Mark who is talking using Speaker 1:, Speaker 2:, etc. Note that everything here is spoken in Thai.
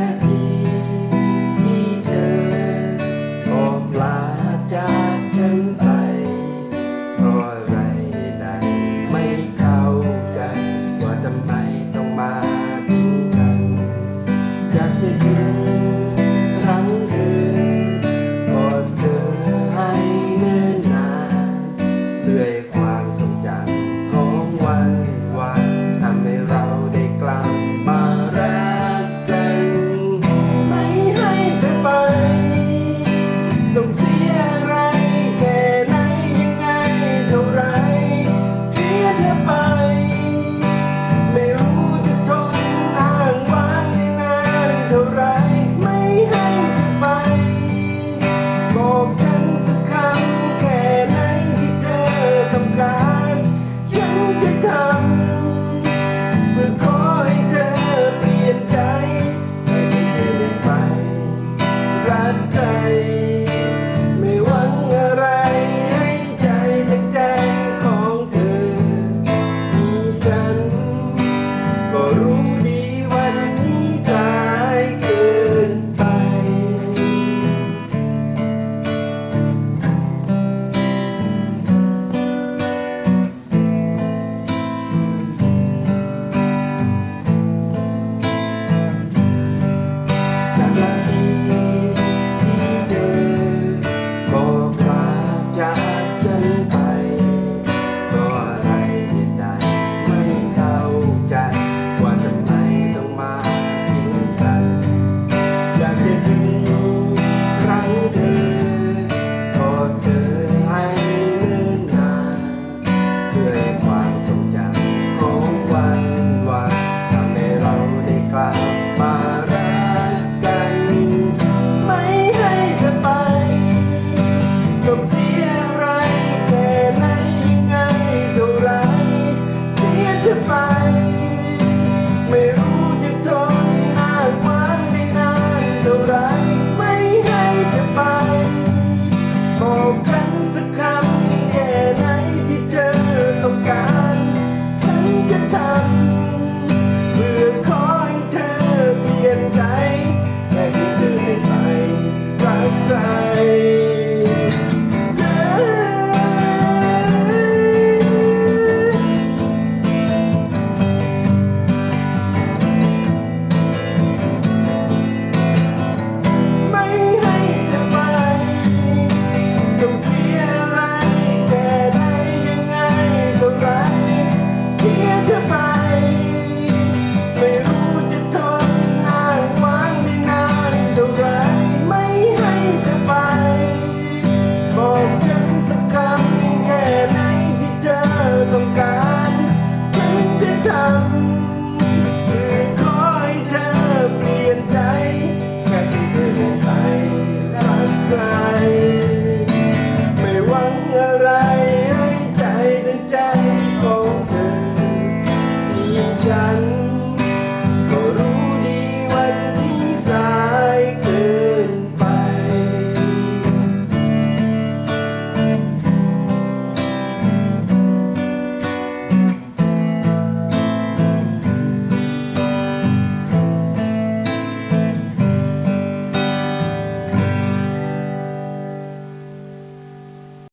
Speaker 1: นาทีที่เธอบอกลาจากฉันไปราอะไรใดไม่เข้าใจ ว่าทำไมต้องมาทิ้งกันอยากจะยืนครั้งอื่นกอเธอให้เนินนานเรื่อย ไม่รู้